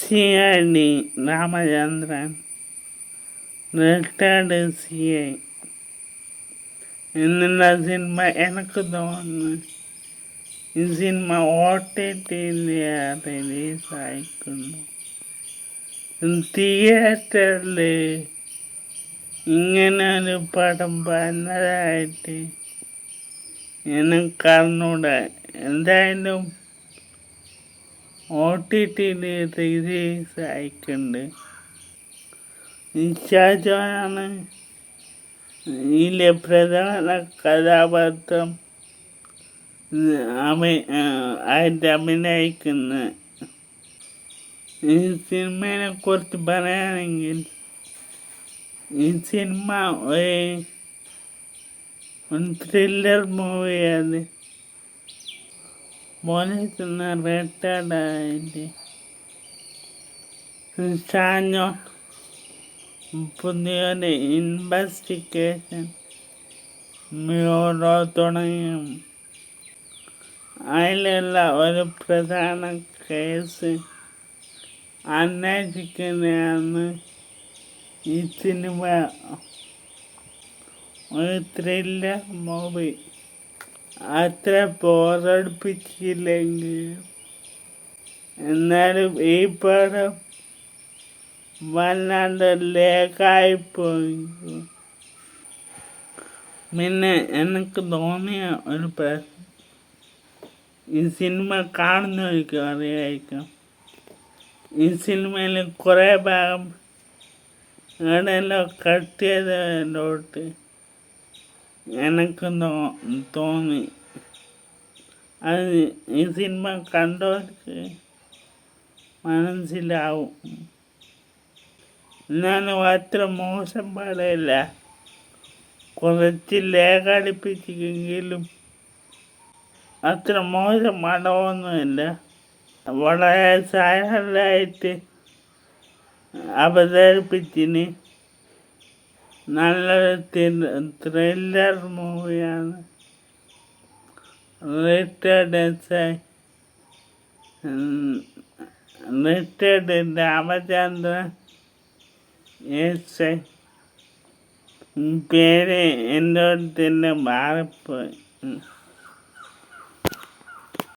C I D Ramachandran retired C I എന്നുള്ള cinema എനിക്ക് തോന്നുന്നു. ഈ സിനിമ ഒ ടി റിലീസായിക്കുന്നു. തിയേറ്ററിൽ ഇങ്ങനെ ഒരു പടം വന്നതായിട്ട് എനിക്ക് അറിഞ്ഞൂടാ. എന്തായാലും ഒ ടി ടിയിൽ റിലീസ് ആയിട്ടുണ്ട് നിശാജോനാണ് ഇതിലെ പ്രധാന കഥാപാത്രം. അഭി ആയിട്ട് അഭിനയിക്കുന്നത് ഈ സിനിമയെ കുറിച്ച് പറയുകയാണെങ്കിൽ ഈ സിനിമ ഒരു ത്രില്ലർ മൂവിയാണ് പോലീസ് റിട്ടയർഡായിട്ട് ഷാഞ്ഞോ പുതിയൊരു ഇൻവെസ്റ്റിഗേഷൻ ബ്യൂറോ തുടങ്ങിയും അതിലുള്ള ഒരു പ്രധാന കേസ് അന്വേഷിക്കുന്നതാണ് ഈ സിനിമ ഒരു ത്രില്ലർ മൂവി അത്ര ബോറടിപ്പിച്ചില്ലെങ്കിൽ എന്നാലും ഈ പടം വല്ലാണ്ട് പോയി പിന്നെ എനിക്ക് തോന്നിയ ഒരു പ്രശ്നം ഈ സിനിമ കാണുന്നവർക്ക് അറിയായിരിക്കും. ഈ സിനിമയിൽ കുറേ ഭാഗം എവിടെയെല്ലാം കട്ട് ചെയ്തതിലോട്ട് എനിക്ക് തോന്നി. അത് ഈ സിനിമ കണ്ടവർക്ക് മനസ്സിലാവും. ഞാൻ അത്ര മോശം പാടില്ല. കുറച്ച് ലേഖടിപ്പിച്ചെങ്കിലും അത്ര മോശം പടമൊന്നുമില്ല വളരെ സഹായമായിട്ട് അവതരിപ്പിച്ചിന്. നല്ലൊരു ത്രില്ലർ മൂവിയാണ് റിട്ടേഡ് രാമചന്ദ്രൻ. ഐ പേര് എന്നോട് തന്നെ മാറിപ്പോയി